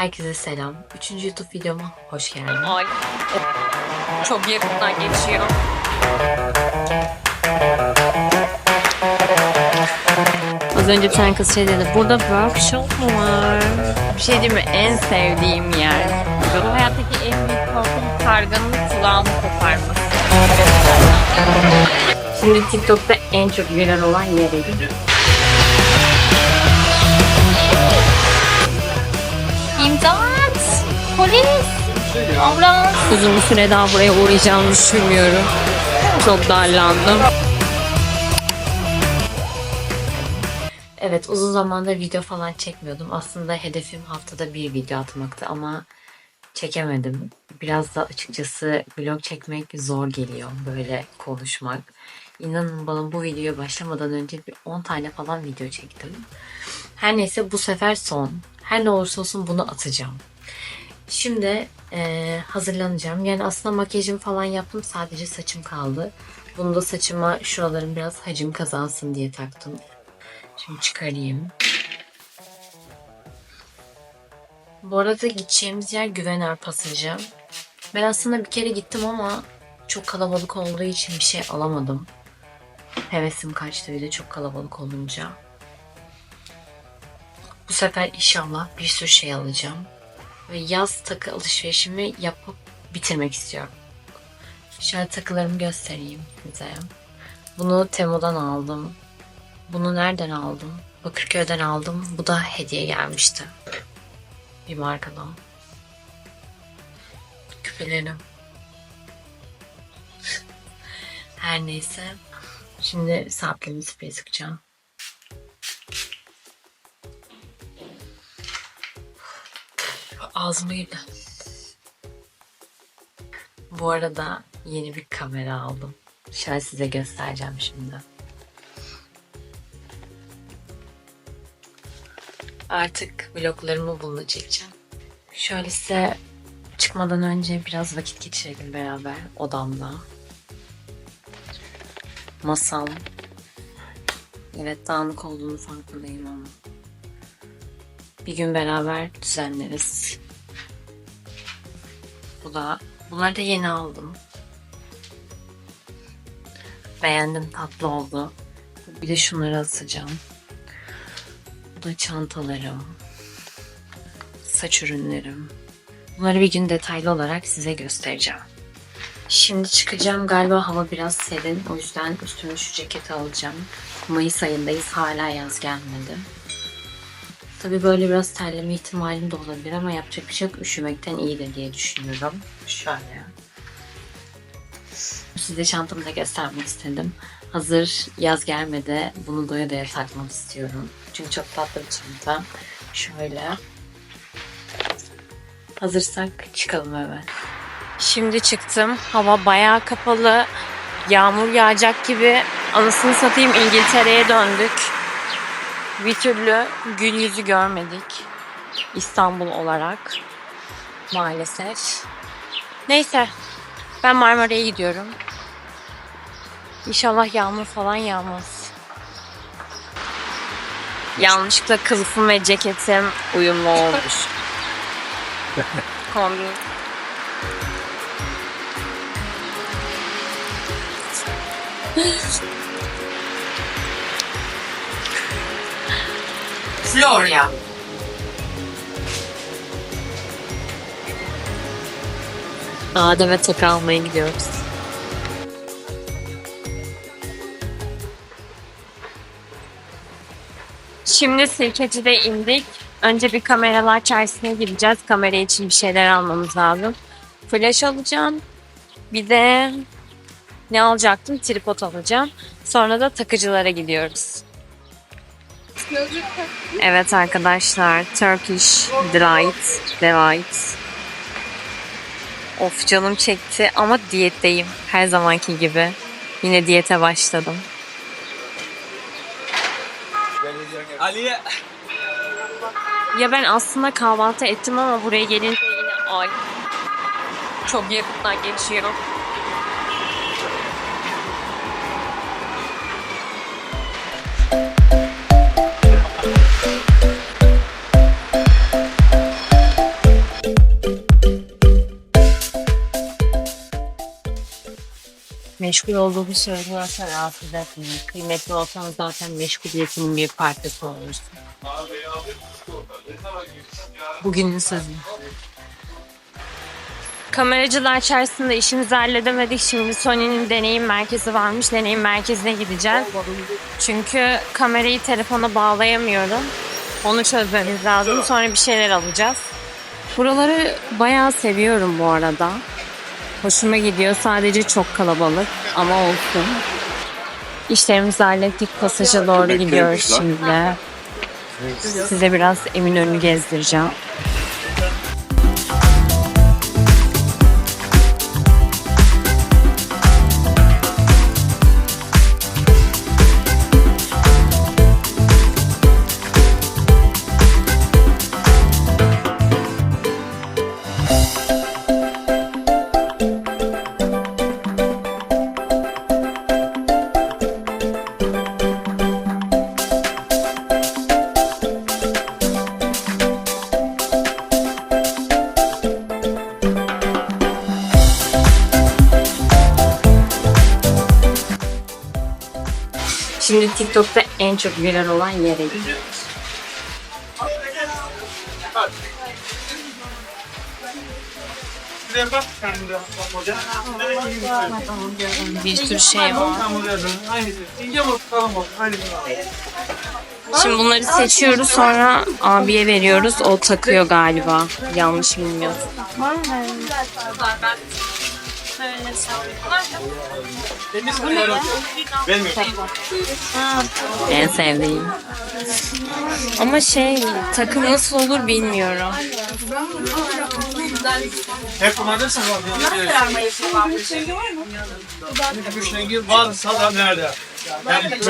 Herkese selam. Üçüncü YouTube videoma hoş geldin. Ay, çok yakından geçiyor. Az önce bir tane kız şey dedi. Burada workshop mu var? Bir şey değil mi? En sevdiğim yer. Benim hayattaki en büyük korkum karganın kulağımı koparması. Şimdi TikTok'ta en çok viral olan yere gidiyorum. Polis! Abla! Uzun bir süre daha buraya uğrayacağımı düşünmüyorum. Çok darlandım. Evet uzun zamandır video falan çekmiyordum. Aslında hedefim haftada bir video atmaktı ama çekemedim. Biraz da açıkçası vlog çekmek zor geliyor böyle konuşmak. İnanın bana bu videoya başlamadan önce bir 10 tane falan video çektim. Her neyse bu sefer son. Her ne olursa olsun bunu atacağım. Şimdi eee, hazırlanacağım. Yani aslında makyajım falan yaptım. Sadece saçım kaldı. Bunu da saçıma şuralarım biraz hacim kazansın diye taktım. Şimdi çıkarayım. Bu arada gideceğimiz yer Güvener Pasajı. Ben aslında bir kere gittim ama çok kalabalık olduğu için bir şey alamadım. Hevesim kaçtı bir de çok kalabalık olunca. Bu sefer inşallah bir sürü şey alacağım. Yaz takı alışverişimi yapıp bitirmek istiyorum. Şöyle takılarımı göstereyim size. Bunu Temu'dan aldım. Bunu nereden aldım? Bakırköy'den aldım. Bu da hediye gelmişti. Bir markadan. Küpelerim. Her neyse. Şimdi saatlerimi sprey sıkacağım. Ağzıma girdi. Bu arada yeni bir kamera aldım. Şöyle size göstereceğim şimdi. Artık vloglarımı bununla çekeceğim. Şöyle size çıkmadan önce biraz vakit geçirelim beraber odamda. Masam. Evet dağınık olduğunu farkındayım ama. Bir gün beraber düzenleriz. Bu da, bunları da yeni aldım. Beğendim, tatlı oldu. Bir de şunları asacağım. Bu da çantalarım. Saç ürünlerim. Bunları bir gün detaylı olarak size göstereceğim. Şimdi çıkacağım. Galiba hava biraz serin. O yüzden üstüme şu ceketi alacağım. Mayıs ayındayız. Hala yaz gelmedi. Tabii böyle biraz terleme ihtimalim de olabilir ama yapacak bir şey yok. Üşümekten iyidir diye düşünüyorum. Şöyle. Size çantamı da göstermek istedim. Hazır yaz gelmedi. Bunu doya doya takmak istiyorum. Çünkü çok tatlı bir çanta. Şöyle. Hazırsak çıkalım hemen. Şimdi çıktım. Hava bayağı kapalı. Yağmur yağacak gibi. Anasını satayım İngiltere'ye döndük. Bir türlü gün yüzü görmedik. İstanbul olarak. Maalesef. Neyse. Ben Marmara'ya gidiyorum. İnşallah yağmur falan yağmaz. Yanlışlıkla kılıfım ve ceketim uyumlu olmuş. Kombi. Florya. Adem'e takı almaya gidiyoruz. Şimdi Sirkeci'de indik. Önce bir kameralar çarşısına gideceğiz. Kamera için bir şeyler almamız lazım. Flash alacağım. Bir de ne alacaktım? Tripod alacağım. Sonra da takıcılara gidiyoruz. Evet arkadaşlar. Turkish Delight. Delight. Of canım çekti ama diyetteyim. Her zamanki gibi. Yine diyete başladım. Aliye. Ya ben aslında kahvaltı ettim ama buraya gelince yine ay çok yakından geçiyor. Meşgul olduğumu söylüyorsa rahatsız etmeyin. Kıymetli olsanız zaten meşguliyetin bir parçası olursun. Bugünün sözü. Kameracılar çarşısında işimizi halledemedik. Şimdi Sony'nin deneyim merkezi varmış. Deneyim merkezine gideceğiz. Çünkü kamerayı telefona bağlayamıyorum. Onu çözmemiz lazım. Sonra bir şeyler alacağız. Buraları bayağı seviyorum bu arada. Hoşuma gidiyor. Sadece çok kalabalık ama olsun. İşlerimizi hallettik. Pasaja doğru gidiyoruz şimdi. Size biraz Eminönü'nü gezdireceğim. TikTok'ta en çok viral olan yere. Bir sürü şey var. Şimdi bunları seçiyoruz sonra abiye veriyoruz. O takıyor galiba. Yanlış bilmiyorsun. En sevdiğim. Ama şey takım nasıl olur bilmiyorum. Hep kumandasın var. Üç rengi varsa da nerede? Yani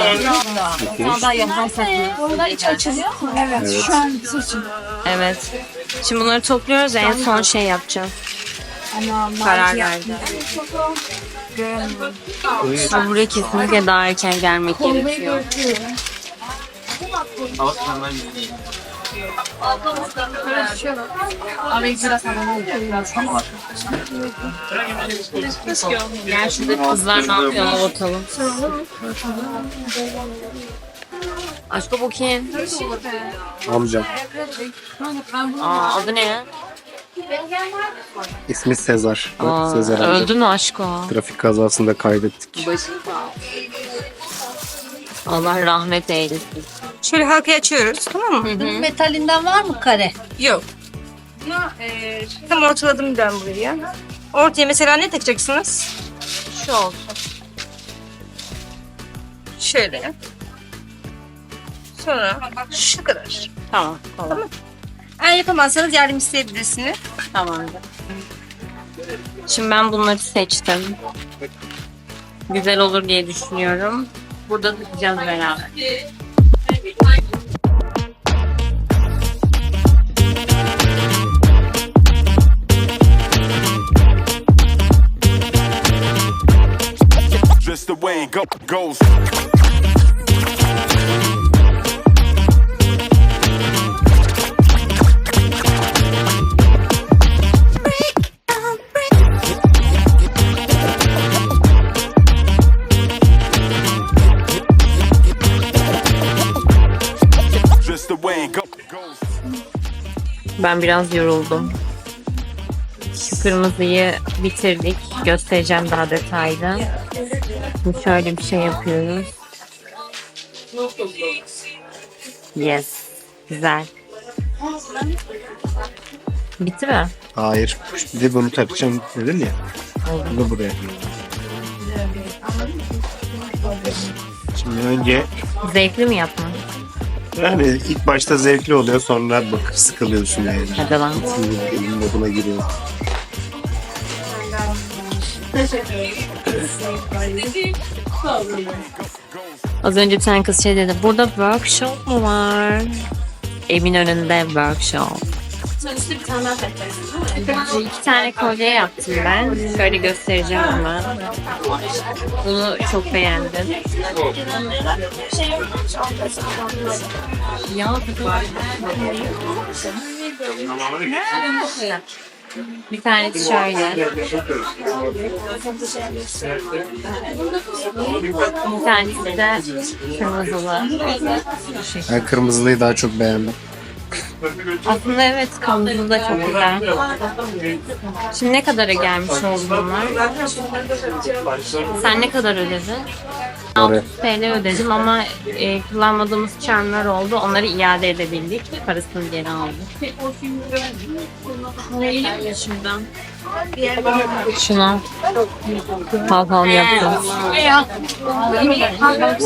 Evet. Şimdi bunları topluyoruz en son şey yapacağız. Karar verdi. Ha, buraya kesinlikle daha erken gelmek gerekiyor. Gel şurada kızlar ne yapıyor ona bakalım. Aşko bu kim? Amcam. Aa, adı ne? İsmi Sezar. Aa, Sezer amca. öldü mü Aşko? Trafik kazasında kaybettik. Allah rahmet eylesin. Şöyle halkayı açıyoruz tamam mı? Metalinden var mı kare? Yok. Buna, e, tam ortaladım ben buraya. Ortaya mesela ne takacaksınız? Şu olsun. Şöyle. Sonra şu kadar. Tamam, tamam. Eğer yapamazsanız yardım isteyebilirsiniz. Tamamdır. Şimdi ben bunları seçtim. Güzel olur diye düşünüyorum. Burada tutacağız beraber. just the way it go- goes. Ben biraz yoruldum. Şu kırmızıyı bitirdik. Göstereceğim daha detaylı. Şimdi şöyle bir şey yapıyoruz. Yes. Güzel. Bitti mi? Hayır. Bir de bunu takacağım dedin ya. Bunu buraya. Şimdi önce Zevkli mi yapma? Yani ilk başta zevkli oluyor sonra bak sıkılıyorsun yani. Hadi lan. Elin moduna giriyor. Az önce bir tane kız şey dedi. Burada workshop mu var? Emin önünde workshop. İki tane kolye yaptım ben. Şöyle göstereceğim ama. Bunu çok beğendim. Ya Bir tanesi şöyle. Bir tanesi de kırmızılı. Ben kırmızılıyı daha çok beğendim. Aslında evet kırmızılı da çok güzel. Şimdi ne kadara gelmiş oldu bunlar? Sen ne kadar ödedin? 6 TL ödedim ama e, kullanmadığımız charmlar oldu. Onları iade edebildik. Parasını geri aldık. Şuradan. Şuna kalkalım yapacağız.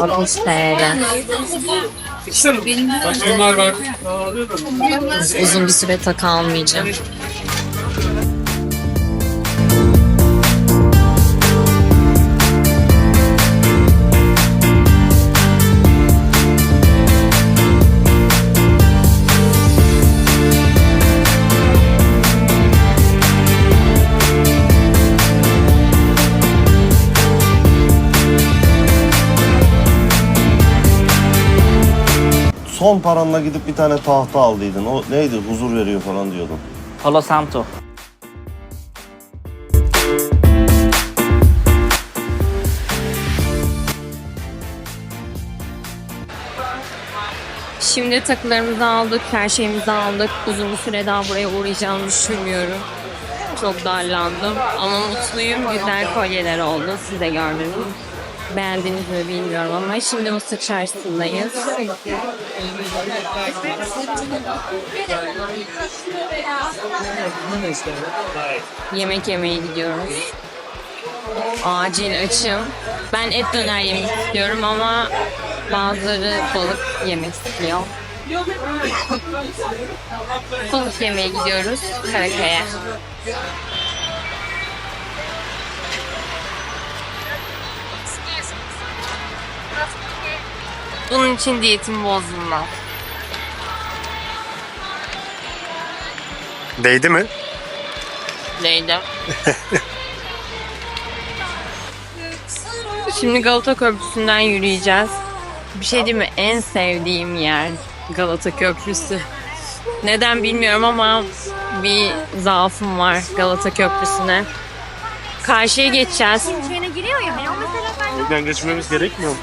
60 TL. Başkanlar var. Uzun bir süre takı almayacağım. Son paranla gidip bir tane tahta aldıydın. O neydi? Huzur veriyor falan diyordun. Palo Santo. Şimdi takılarımızı aldık, her şeyimizi aldık. Uzun bir süre daha buraya uğrayacağımı düşünmüyorum. Çok darlandım ama mutluyum. Güzel kolyeler oldu. Siz de gördünüz. Beğendiniz mi bilmiyorum ama şimdi Mısır Çarşısı'ndayız. Yemek yemeye gidiyoruz. Acil açım. Ben et döner yemek istiyorum ama bazıları balık yemek istiyor. balık yemeye gidiyoruz Karakaya. Bunun için diyetimi bozdum ben. Değdi mi? Neydi? Şimdi Galata Köprüsü'nden yürüyeceğiz. Bir şey değil mi? En sevdiğim yer Galata Köprüsü. Neden bilmiyorum ama bir zaafım var Galata Köprüsü'ne. Karşıya geçeceğiz. Buradan geçmemiz gerekmiyor mu?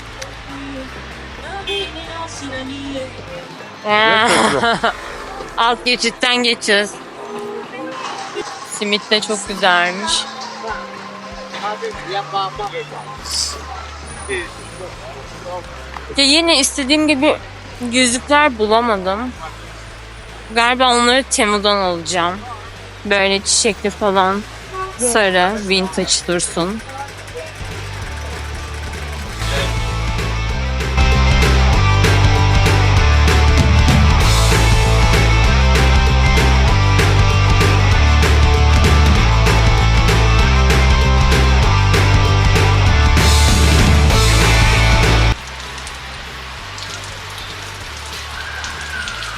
Alt geçitten geçeceğiz. Simit de çok güzelmiş. Ya yine istediğim gibi yüzükler bulamadım. Galiba onları Temu'dan alacağım. Böyle çiçekli falan. Sarı, vintage dursun.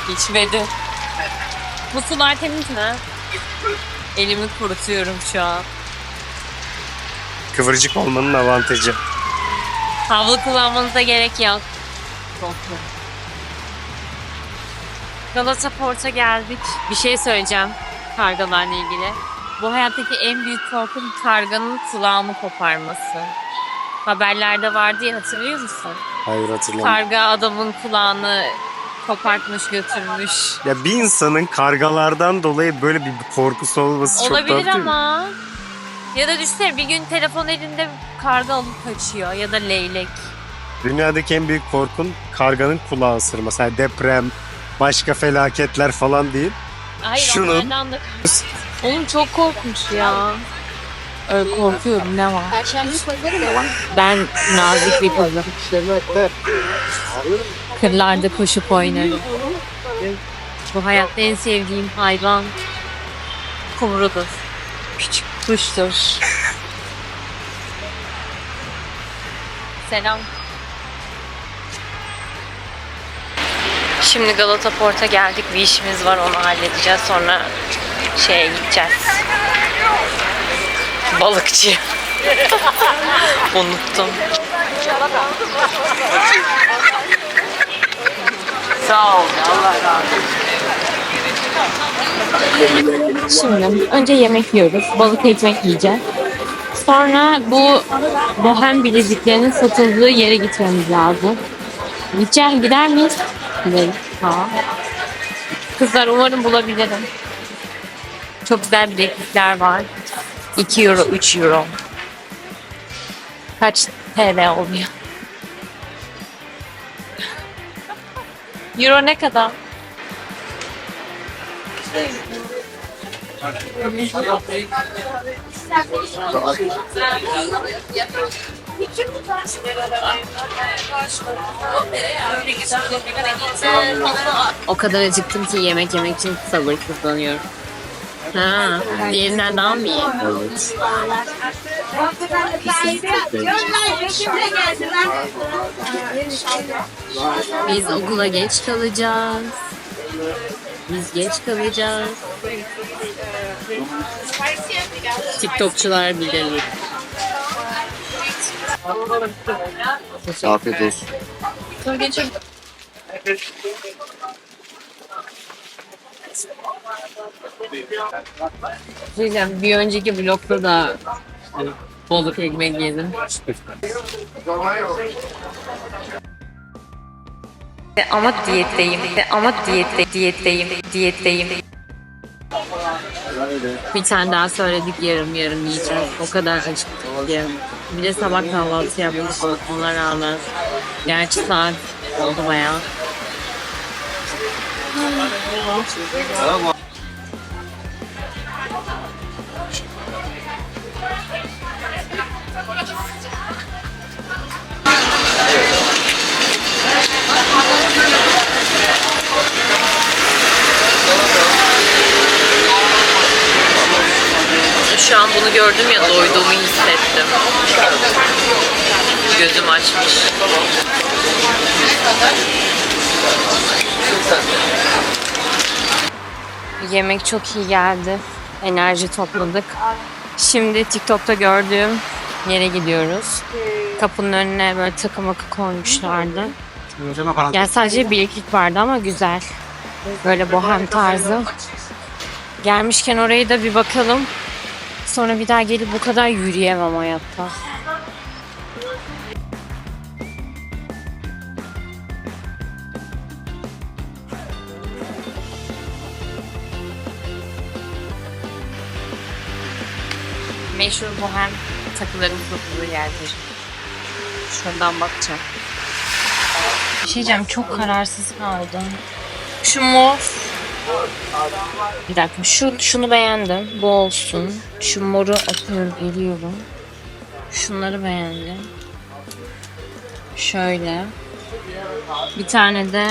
İçmedi. Bu sular temiz mi? Elimi kurutuyorum şu an. Kıvırcık olmanın avantajı. Havlu kullanmanıza gerek yok. Galata Port'a geldik. Bir şey söyleyeceğim kargalarla ilgili. Bu hayattaki en büyük korkum karganın kulağımı koparması. Haberlerde vardı ya hatırlıyor musun? Hayır hatırlamıyorum. Karga adamın kulağını kopartmış götürmüş. Ya bir insanın kargalardan dolayı böyle bir korkusu olması çok Olabilir tatlı ama. Ya da düşünsene bir gün telefon elinde karga alıp kaçıyor ya da leylek. Dünyadaki en büyük korkun karganın kulağı ısırması. Yani deprem, başka felaketler falan değil. Hayır Şunun- onlardan da... Oğlum çok korkunç ya. Öyle korkuyorum ne var? Ben nazik bir kızım. Kırlarda koşup oynarım. Bu hayatta en sevdiğim hayvan kumrudur. Küçük kuştur. Selam. Şimdi Galata Port'a geldik. Bir işimiz var onu halledeceğiz. Sonra şeye gideceğiz. Balıkçı. Unuttum. Sağ ol. Allah razı olsun. Şimdi önce yemek yiyoruz. Balık ekmek yiyeceğiz. Sonra bu bohem bileziklerinin satıldığı yere gitmemiz lazım. Gideceğiz, gider miyiz? Gidelim. Tamam. Kızlar umarım bulabilirim. Çok güzel bileklikler var. 2 euro, 3 euro. Kaç TL oluyor? Euro ne kadar? O kadar acıktım ki yemek yemek için sabırsızlanıyorum. Ha, diğerinden daha mı iyi? Evet. Biz okula geç kalacağız. Biz geç kalacağız. TikTokçular bilir. Afiyet olsun. Diyeceğim bir önceki vlogda da balık ekmek yedim. Ama diyetteyim. Ama diyette, diyetteyim. Diyetteyim. Bir tane daha söyledik yarım yarım yiyeceğiz. O kadar acıktık ki. Bir de sabah kahvaltı yapmıştık ona rağmen. Gerçi saat oldu bayağı. Şu an bunu gördüm ya doyduğumu hissettim. Gözüm açmış. Yemek çok iyi geldi. Enerji topladık. Şimdi TikTok'ta gördüğüm yere gidiyoruz. Kapının önüne böyle takı makı koymuşlardı. Yani sadece bileklik vardı ama güzel. Böyle bohem tarzı. Gelmişken orayı da bir bakalım. Sonra bir daha gelip bu kadar yürüyemem hayatta. Meşhur bohem takıların satıldığı yerdir. Şuradan bakacağım. Bir şey diyeceğim çok kararsız kaldım. Şu mor bir dakika şu şunu beğendim. Bu olsun. Şu moru atıyorum eliyorum. Şunları beğendim. Şöyle. Bir tane de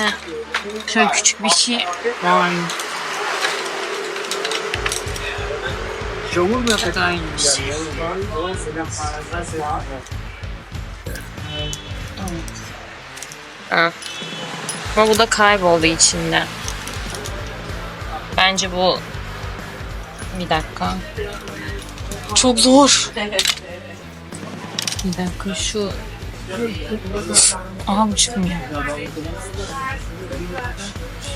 şöyle küçük bir şey var? Çok aynıymış. Evet. Ama bu da kayboldu içinde. Bence bu bir dakika. Çok zor. Bir dakika şu Aha bu çıkmıyor.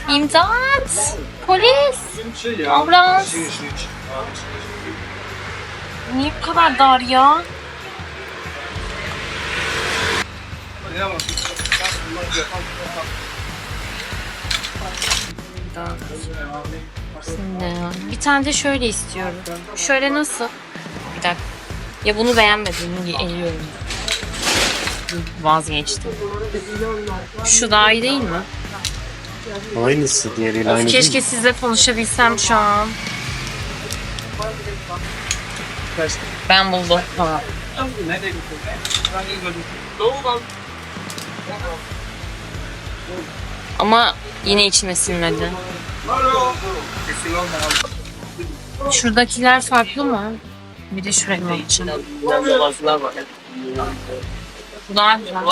İmdat! Polis! Ambulans! Niye bu kadar dar ya? Şimdi bir tane de şöyle istiyorum. Şöyle nasıl? Bir dakika. Ya bunu beğenmedim. Eliyorum. Vazgeçtim. Şu daha iyi değil mi? Aynısı diğeriyle aynı değil keşke mi? sizle konuşabilsem şu an. Ben buldum. Tamam. Ama yine içime sinmedi. Şuradakiler farklı mı? Bir de şuraya bakacağım. Bu daha güzel.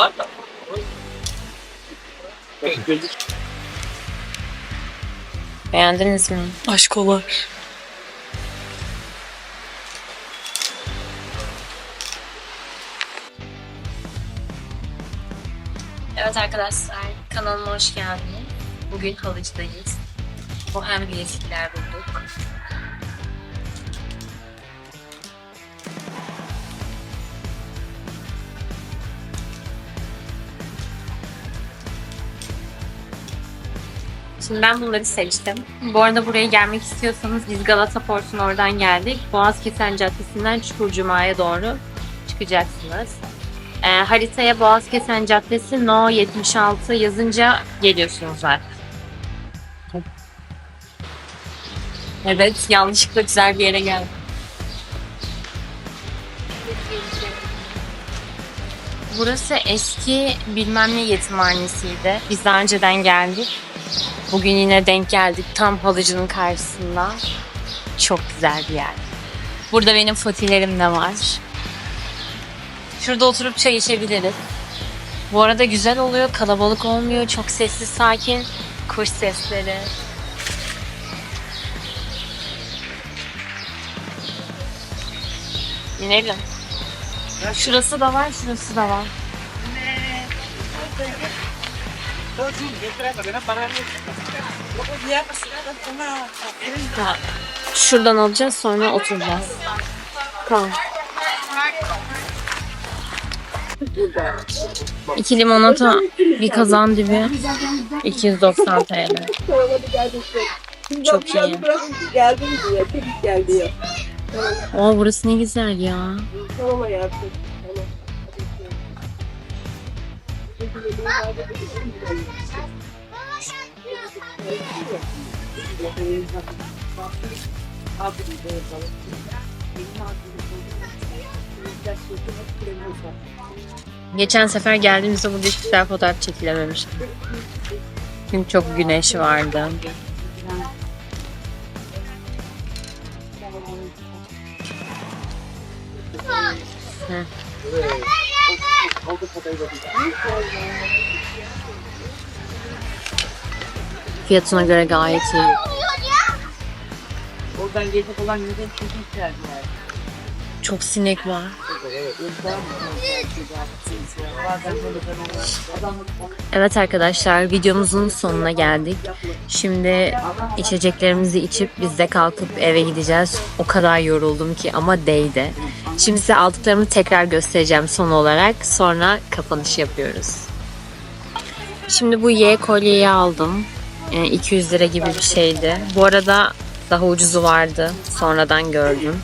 Beğendiniz mi? Aşkolar. Evet arkadaşlar kanalıma hoş geldiniz. Bugün halıcıdayız. bohem bilezikler bulduk. Şimdi ben bunları seçtim. Bu arada buraya gelmek istiyorsanız biz Galata Port'un oradan geldik. Boğazkesen Caddesi'nden Çukurcuma'ya doğru çıkacaksınız. Ee, haritaya Boğazkesen Caddesi No 76 yazınca geliyorsunuz zaten. Evet, yanlışlıkla güzel bir yere geldim. Burası eski bilmem ne yetimhanesiydi. Biz daha önceden geldik. Bugün yine denk geldik tam halıcının karşısında. Çok güzel bir yer. Burada benim fotilerim de var. Şurada oturup çay içebiliriz. Bu arada güzel oluyor, kalabalık olmuyor, çok sessiz sakin. Kuş sesleri. İnelim. Şurası da var, şurası da var. Şuradan alacağız sonra oturacağız. Tamam. İki limonata, bir kazan dibi, 290 TL. Çok iyi. Geldim diyor. Aa burası ne güzel ya. Tamam hayatım. Geçen sefer geldiğimizde burada hiç güzel fotoğraf çekilememişti. Çünkü çok güneş vardı. Fiyatına göre gayet iyi. Oradan gelecek olan yürüyün çünkü ihtiyacı var. Çok sinek var. Evet arkadaşlar videomuzun sonuna geldik. Şimdi içeceklerimizi içip biz de kalkıp eve gideceğiz. O kadar yoruldum ki ama değdi. Şimdi size aldıklarımı tekrar göstereceğim son olarak. Sonra kapanış yapıyoruz. Şimdi bu Y kolyeyi aldım. Yani 200 lira gibi bir şeydi. Bu arada daha ucuzu vardı. Sonradan gördüm.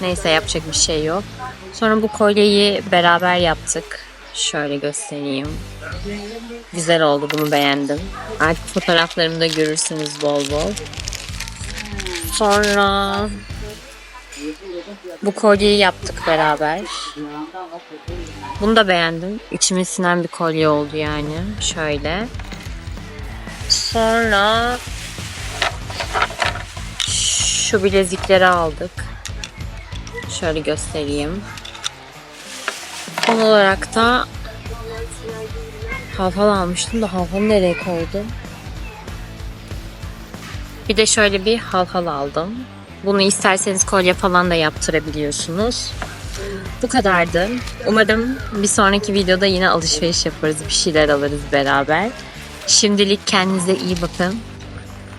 Neyse yapacak bir şey yok. Sonra bu kolyeyi beraber yaptık. Şöyle göstereyim. Güzel oldu bunu beğendim. Artık fotoğraflarımda görürsünüz bol bol. Sonra bu kolyeyi yaptık beraber. Bunu da beğendim. İçime sinen bir kolye oldu yani. Şöyle. Sonra şu bilezikleri aldık. Şöyle göstereyim. Son olarak da haval almıştım da havlu nereye koydum? Bir de şöyle bir halhal aldım. Bunu isterseniz kolye falan da yaptırabiliyorsunuz. Bu kadardı. Umarım bir sonraki videoda yine alışveriş yaparız. Bir şeyler alırız beraber. Şimdilik kendinize iyi bakın.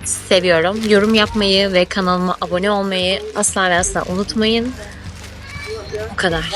Seviyorum. Yorum yapmayı ve kanalıma abone olmayı asla ve asla unutmayın. Bu kadar.